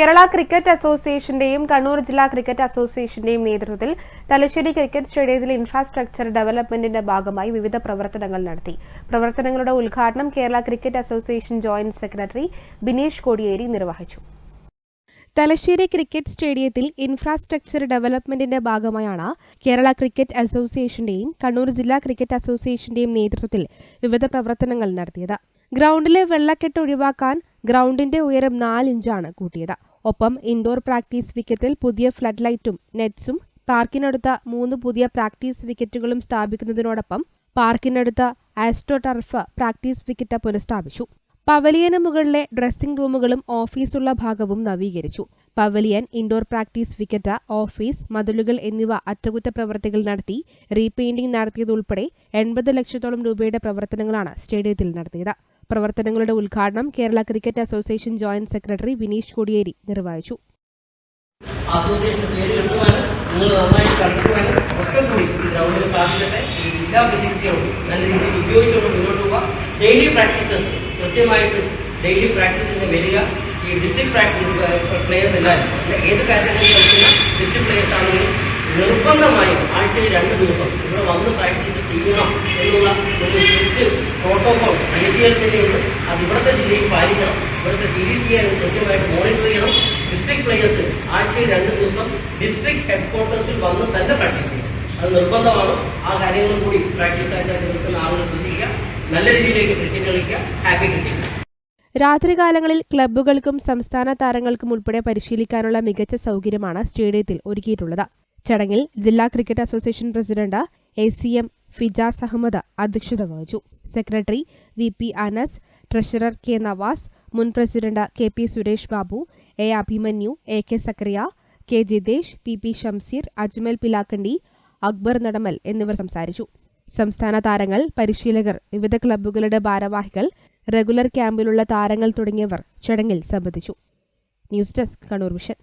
Kerala cricket അസോസിയേഷന്റെയും Kannur ജില്ലാ cricket അസോസിയേഷന്റെയും നേതൃത്വത്തിൽ തലശ്ശേരി ക്രിക്കറ്റ് സ്റ്റേഡിയത്തിൽ ഇൻഫ്രാസ്ട്രക്ചർ ഡെവലപ്മെന്റിന്റെ ഭാഗമായി വിവിധ പ്രവർത്തനങ്ങൾ നടത്തി. പ്രവർത്തനങ്ങളുടെ ഉദ്ഘാടനം Kerala cricket association joint secretary Bineesh Kodiyeri നിർവഹിച്ചു. തലശ്ശേരി ക്രിക്കറ്റ് സ്റ്റേഡിയത്തിൽ ഇൻഫ്രാസ്ട്രക്ചർ ഡെവലപ്മെന്റിന്റെ ഭാഗമായാണ് കേരള ക്രിക്കറ്റ് അസോസിയേഷന്റെയും കണ്ണൂർ ജില്ലാ ക്രിക്കറ്റ് അസോസിയേഷന്റെയും നേതൃത്വത്തിൽ വിവിധ പ്രവർത്തനങ്ങൾ നടത്തിയത്. ഗ്രൗണ്ടിലെ വെള്ളക്കെട്ട് ഒഴിവാക്കാൻ ഗ്രൗണ്ടിന്റെ ഉയരം നാലിഞ്ചാണ് കൂട്ടിയത്. ഒപ്പം ഇൻഡോർ പ്രാക്ടീസ് വിക്കറ്റിൽ പുതിയ ഫ്ലഡ് ലൈറ്റും നെറ്റ്സും പാർക്കിനടുത്ത മൂന്ന് പുതിയ പ്രാക്ടീസ് വിക്കറ്റുകളും സ്ഥാപിക്കുന്നതിനോടൊപ്പം പാർക്കിനടുത്ത ആസ്ട്രോ ടർഫ് പ്രാക്ടീസ് വിക്കറ്റ് പുനഃസ്ഥാപിച്ചു. പവലിയന് മുകളിലെ ഡ്രസ്സിംഗ് റൂമുകളും ഓഫീസുള്ള ഭാഗവും നവീകരിച്ചു. Pavilion indoor practice wicket office മതിലുകൾ എന്നിവ അറ്റകുറ്റ അറ്റകുറ്റപ്രവർത്തികൾ നടത്തി റീപെയിന്റിംഗ് നടത്തിയതുൾപ്പെടെ എൺപത് ലക്ഷത്തോളം രൂപയുടെ പ്രവർത്തനങ്ങളാണ് സ്റ്റേഡിയത്തിൽ നടത്തിയത്. പ്രവർത്തനങ്ങളുടെ ഉദ്ഘാടനം Kerala cricket association joint secretary Vineesh Kodiyeri നിർവഹിച്ചു. ഡെയിലി പ്രാക്ടീസസ് ഡെയിലി പ്ലേയേഴ്സ് കാറ്റഗറിയിൽ പ്ലെയേഴ്സ് ആണെങ്കിലും നിർബന്ധമായും ആഴ്ചയിൽ രണ്ട് ദിവസം ഇവിടെ വന്ന് പ്രാക്ടീസ് ചെയ്യണം. എന്നുള്ള ഒരു സ്ട്രിക്റ്റ് പ്രോട്ടോകോൾ തന്നെയുണ്ട്. അത് ഇവിടുത്തെ ജില്ലയിൽ പാലിക്കണം. ഇവിടുത്തെ സി ഡി സി ആയാലും കൃത്യമായിട്ട് മോണിറ്റർ ചെയ്യണം. ഡിസ്ട്രിക്ട് പ്ലേയേഴ്സ് ആഴ്ചയിൽ രണ്ട് ദിവസം ഡിസ്ട്രിക്ട് ഹെഡ്ക്വാർട്ടേഴ്സിൽ വന്ന് തന്നെ പ്രാക്ടീസ് ചെയ്യും അത് നിർബന്ധമാണ്. ആ കാര്യങ്ങൾ കൂടി പ്രാക്ടീസ് ആയിട്ട് നിൽക്കുന്ന ആളുകൾ ശ്രദ്ധിക്കുക. നല്ല രീതിയിലേക്ക് ക്രിക്കറ്റ് കളിക്കുക. ഹാപ്പി ക്രിക്കറ്റ് രാത്രികാലങ്ങളിൽ ക്ലബ്ബുകൾക്കും സംസ്ഥാന താരങ്ങൾക്കും ഉൾപ്പെടെ പരിശീലിക്കാനുള്ള മികച്ച സൗകര്യമാണ് സ്റ്റേഡിയത്തിൽ ഒരുക്കിയിട്ടുള്ളത്. ചടങ്ങിൽ ജില്ലാ cricket association president A C M Fijas Ahammed അധ്യക്ഷത വഹിച്ചു. Secretary V P Anas treasurer K Navas മുൻ president K P Suresh Babu A Abhimanyu A K Sakariya K Jithesh P P Shamseer Ajmal Pilakkandi Akbar Nadamal എന്നിവർ സംസാരിച്ചു. സംസ്ഥാന താരങ്ങൾ പരിശീലകർ വിവിധ ക്ലബ്ബുകളുടെ ഭാരവാഹികൾ regular ക്യാമ്പിലുള്ള താരങ്ങൾ തുടങ്ങിയവർ ചടങ്ങിൽ സംബന്ധിച്ചു. News desk Kannur vision